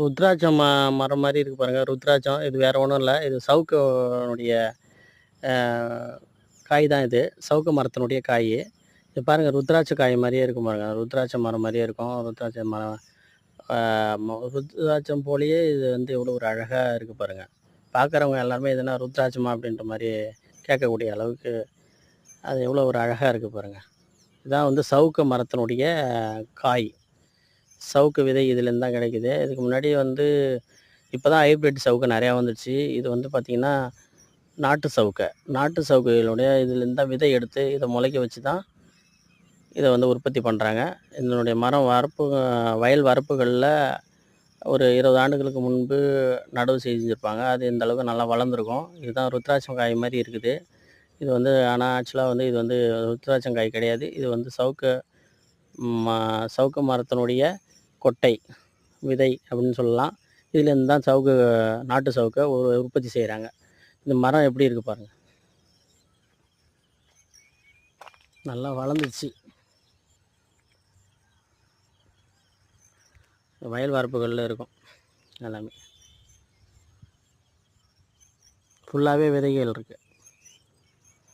ருத்ராட்சம் ம மரம் மாதிரி இருக்கு பாருங்க. ருத்ராட்சம் இது வேற ஒன்றும் இல்லை. இது சவுக்கனுடைய காய் தான் இது. சவுக்கு மரத்தினுடைய காய். இது பாருங்க ருத்ராட்ச காய் மாதிரியே இருக்கும் பாருங்க. ருத்ராட்ச மரம் மாதிரியே இருக்கும். ருத்ராட்ச மரம் ருத்ராட்சம் போலயே இது வந்து எவ்வளோ ஒரு அழகாக இருக்குது பாருங்க. பார்க்குறவங்க எல்லாருமே எதுனா ருத்ராட்சமா அப்படின்ற மாதிரி கேட்கக்கூடிய அளவுக்கு அது எவ்வளோ ஒரு அழகாக இருக்குது பாருங்கள் இதான் வந்து சவுக்கு மரத்தினுடைய காய். சவுக்கு விதை இதுலேருந்து தான் கிடைக்குது. இதுக்கு முன்னாடி வந்து இப்போ தான் ஹைப்ரிட் சவுக்கு நிறையா வந்துடுச்சு இது வந்து பார்த்திங்கன்னா நாட்டு சவுக்கை. நாட்டு சவுக்குகளுடைய இதுலேருந்து தான் விதை எடுத்து இதை முளைக்க வச்சு தான் இதை வந்து உற்பத்தி பண்ணுறாங்க இதனுடைய மரம் வரப்பு வயல் வரப்புகளில் ஒரு இருபது ஆண்டுகளுக்கு முன்பு நடவு செஞ்சுருப்பாங்க. அது இந்த அளவுக்கு நல்லா வளர்ந்துருக்கும். இதுதான் ருத்ராட்சங்காய் மாதிரி இருக்குது. இது வந்து ஆனால் ஆக்சுவலாக வந்து இது வந்து ருத்ராட்சங்காய் கிடையாது. இது வந்து சவுக்கு ம சவுக்கு மரத்தினுடைய கொட்டை விதை அப்படின்னு சொல்லலாம். இதுலேருந்து தான் சவுக்கு நாட்டு சவுக்கை ஒரு உற்பத்தி செய்கிறாங்க இந்த மரம் எப்படி இருக்குது பாருங்கள் நல்லா வளர்ந்துச்சு. வயல் வரப்புகளில் இருக்கும் எல்லாமே. ஃபுல்லாகவே விதைகள் இருக்குது